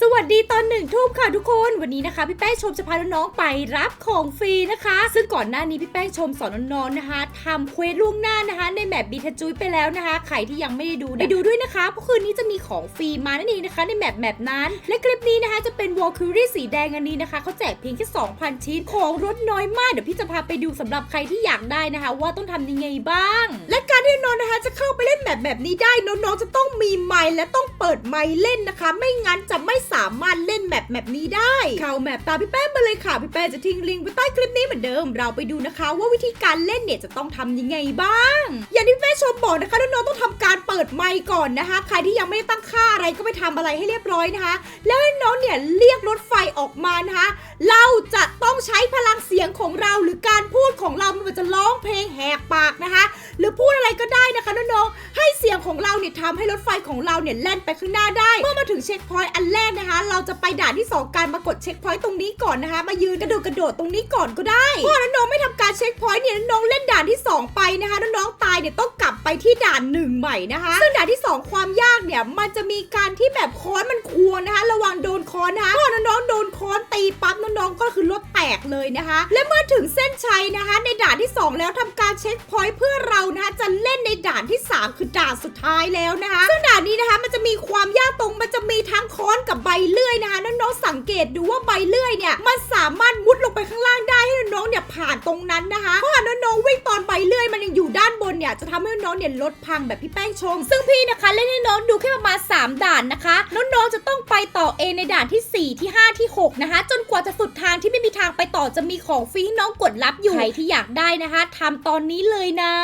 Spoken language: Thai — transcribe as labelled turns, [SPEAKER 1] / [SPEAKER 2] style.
[SPEAKER 1] สวัสดีตอนหนึ่งทุ่มค่ะทุกคนวันนี้นะคะ พี่แป้งชมจะพาน้องๆไปรับของฟรีนะคะ ซึ่งก่อนหน้านี้พี่แป้งชมสอนน้องๆนะคะทำเควสล่วงหน้านะคะ ในแมปบีทจุยไปแล้วนะคะใครที่ยังไม่ได้ดูไปดูด้วยนะคะเพราะคืนนี้จะมีของฟรีมานั่นเองนะคะ ในแมปแมปนั้น และคลิปนี้นะคะจะเป็นวอลคิรี่สีแดงอันนี้นะคะเขาแจกเพียงแค่2,000 ชิ้นของรถน้อยมากเดี๋ยวพี่จะพาไปดูสำหรับใครที่อยากได้นะคะ ว่าต้องทำยังไงบ้าง และการที่น้องๆนะคะจะเข้าไปเล่นแมปแบบนี้ได้น้องๆจะต้องมีไมค์และต้องเปิดไมค์เล่นนะคะ ไม่งั้นจะไม่สามารถเล่นแมปแบบนี้ได้ เข้าแมปตามพี่แป้งมาเลยค่ะ พี่แป้งจะทิ้งลิงก์ไว้ใต้คลิปนี้เหมือนเดิม เราไปดูนะคะ ว่าวิธีการเล่นเนี่ยจะต้องทำยังไงบ้าง อย่างที่แม่ชมบอกนะคะน้องๆต้องทำการเปิดไมค์ก่อนนะคะ ใครที่ยังไม่ได้ตั้งค่าอะไรก็ไปทำอะไรให้เรียบร้อยนะคะ แล้วน้องเนี่ยเรียกรถไฟออกมานะคะ เราจะต้องใช้พลังเสียงของเราหรือการพูดของเราไม่ว่าจะร้องเพลงแหกปากนะคะ หรือ ของเราเนี่ยทำให้รถไฟของเราเนี่ยแล่นไปข้างหน้าได้ เมื่อมาถึงเช็คพอยต์อันแรกนะคะ เราจะไปด่านที่สองการมากดเช็คพอยต์ตรงนี้ก่อนนะคะ มายืนกระโดดกระโดดตรงนี้ก่อนก็ได้เพราะน้องไม่ทำการเช็คพอยต์เนี่ยน้องเล่นด่านที่สองไปนะคะน้องตายเนี่ยต้องกลับไปที่ด่านหนึ่งใหม่นะคะซึ่งด่านที่สองความยากเนี่ยมันจะมีการที่แบบค้อนมันควงนะคะ ระวังโดนค้อนนะคะเพอน้องโด อนตีปั๊บน้องๆก็คือรถแตกเลยนะคะ และเมื่อถึงเส้นชัยนะคะ ในด่านที่สองแล้วทำการเช็คพอยต์เพื่อเรานะคะจะเล่นในด่านที่สามคือด่านสุดท้ายแล้วนะคะซึ่งด่านนี้นะคะมันจะมีความยากตรงมันจะมีทั้งค้อนกับใบเลื่อยนะคะน้องๆสังเกตดูว่าใบเลื่อยเนี่ยมันสามารถมุดลงไปข้างล่างได้ให้น้องๆเนี่ยผ่านตรงนั้นนะคะเพราะว่าน้อ มันยังอยู่ด้านบนเนี่ยจะทำให้น้องเนี่ยลดพังแบบพี่แป้งชม ซึ่งพี่นะคะเล่นให้น้องดูแค่ประมาณ 3 ด่านนะคะน้องๆจะต้องไปต่อเองในด่านที่ 4 ที่ 5 ที่ 6 นะคะ จนกว่าจะสุดทางที่ไม่มีทางไปต่อจะมีของฟรีให้น้องกดรับอยู่ใครที่อยากได้นะคะทำตอนนี้เลยนะ